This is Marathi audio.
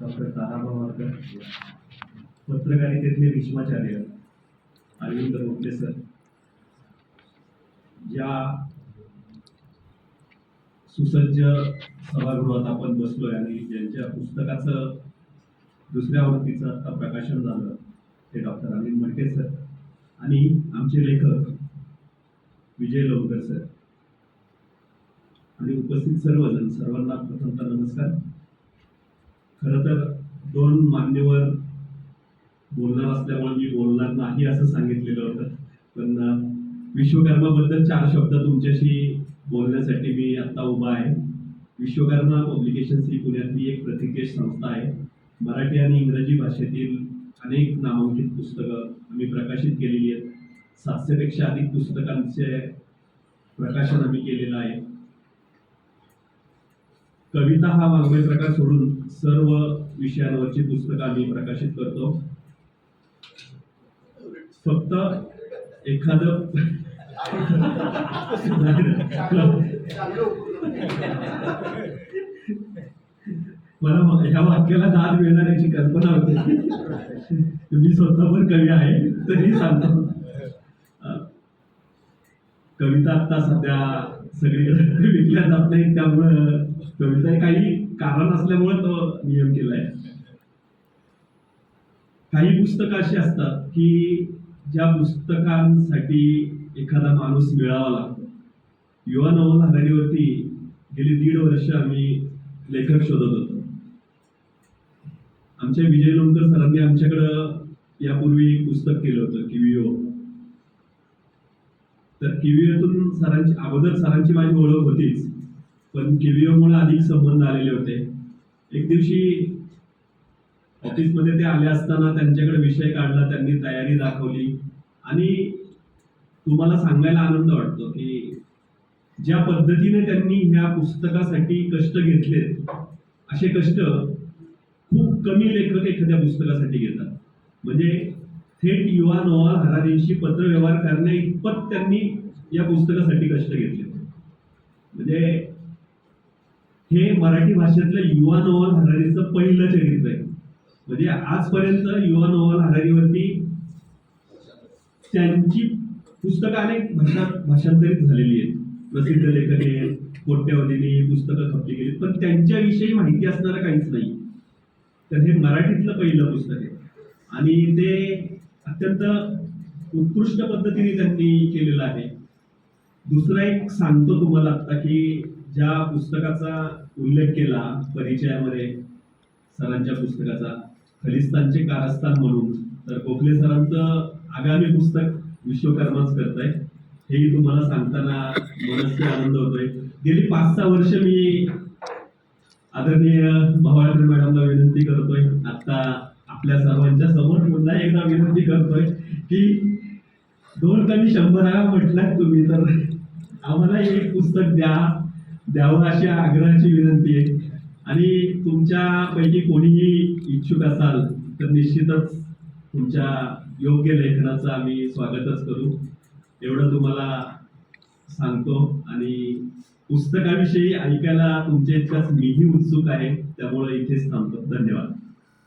डॉक्टर ताराबा वारकर पत्रकारितेतले भीष्माचार्य अरविंद रोपले सर. ज्या सुसज्ज सभागृहात आपण बसलोय आणि ज्यांच्या पुस्तकाचं दुसऱ्या आवृत्तीचं आता प्रकाशन झालं ते डॉक्टर अरविंद मडके सर आणि आमचे लेखक विजय लोणकर सर. आणि उपस्थित सर्वजण सर्वांना प्रथमतः नमस्कार. खरं तर दोन मान्यवर बोलणार असल्यामुळे मी बोलणार नाही असं सांगितलेलं होतं. पण विश्वकर्माबद्दल चार शब्द तुमच्याशी बोलण्यासाठी मी आता उभा आहे. विश्वकर्मा पब्लिकेशन्स ही पुण्यातली एक प्रतिकेश संस्था आहे. मराठी आणि इंग्रजी भाषेतील अनेक नामांकित पुस्तकं आम्ही प्रकाशित केलेली आहेत. सातशेपेक्षा अधिक पुस्तकांचे प्रकाशन आम्ही केलेलं आहे. कविता हा वाङ्मय प्रकार सोडून सर्व विषयांवरची पुस्तकं आम्ही प्रकाशित करतो. फक्त एखादं मला ह्या वाक्याला दाद मिळणार याची कल्पना होती. मी स्वतः पण कवी आहे तरी सांगतो कविता आता सध्या सगळीकडे विकल्या जात नाही त्यामुळं कविता काही कारण असल्यामुळे तो नियम केलाय. काही पुस्तकं अशी असतात की ज्या पुस्तकांसाठी एखादा माणूस मिळावा लागतो. युवा नवल हरारीवरती गेली दीड वर्ष आम्ही लेखक शोधत होतो. आमच्या विजय लोणकर सरांनी आमच्याकडं यापूर्वी पुस्तक केलं होतं किविओ. तर किविओतून सरांची अगोदर सरांची माझी ओळख होतीच. पण किविओमुळे अधिक संबंध आलेले होते. एक दिवशी ऑफिसमध्ये ते आले असताना त्यांच्याकडे विषय काढला त्यांनी तयारी दाखवली. आणि तुम्हाला सांगायला आनंद वाटतो की ज्या पद्धतीने त्यांनी ह्या पुस्तकासाठी कष्ट घेतलेत असे कष्ट खूप कमी लेखक एखाद्या पुस्तकासाठी घेतात. म्हणजे थेट युवा नोवाल हरारींशी पत्रव्यवहार करण्या इतपत त्यांनी या पुस्तकासाठी कष्ट घेतले म्हणजे हे मराठी भाषेतलं युवा नोवल हरारीचं पहिलं चरित्र आहे. म्हणजे आजपर्यंत युवा नोवल हरारीवरती त्यांची पुस्तकं अनेक भाषा भाषांतरित झालेली आहेत. प्रसिद्ध लेखक कोट्यवधीने पुस्तकं खपली गेली पण त्यांच्याविषयी माहिती असणारं काहीच नाही. तर हे मराठीतलं पहिलं पुस्तक आहे. आणि ते अत्यंत उत्कृष्ट पद्धतीने त्यांनी केलेलं आहे. दुसरा एक सांगतो तुम्हाला आता की ज्या पुस्तकाचा उल्लेख केला परिचयामध्ये सरांच्या पुस्तकाचा खलिस्तानचे कारस्थान म्हणून तर गोखले सरांचं आगामी पुस्तक विश्वकर्माच करत आहे हेही तुम्हाला सांगताना मनस्वी आनंद होतोय. गेली पाच सहा वर्ष मी आदरणीय भवाळकर मॅडमला विनंती करतोय. आता आपल्या सर्वांच्या समोर पुन्हा एकदा विनंती करतोय की दोन कमी शंभर वेळा म्हटलात तुम्ही तर आम्हाला एक पुस्तक द्या. द्यावं अशी आग्रहाची विनंती आहे. आणि तुमच्यापैकी कोणीही इच्छुक असाल तर निश्चितच तुमच्या योग्य लेखनाचं आम्ही स्वागतच करू. एवढं तुम्हाला सांगतो. आणि पुस्तकाविषयी ऐकायला तुमच्या इतकाच मीही उत्सुक आहे. त्यामुळे इथेच थांबतो. धन्यवाद.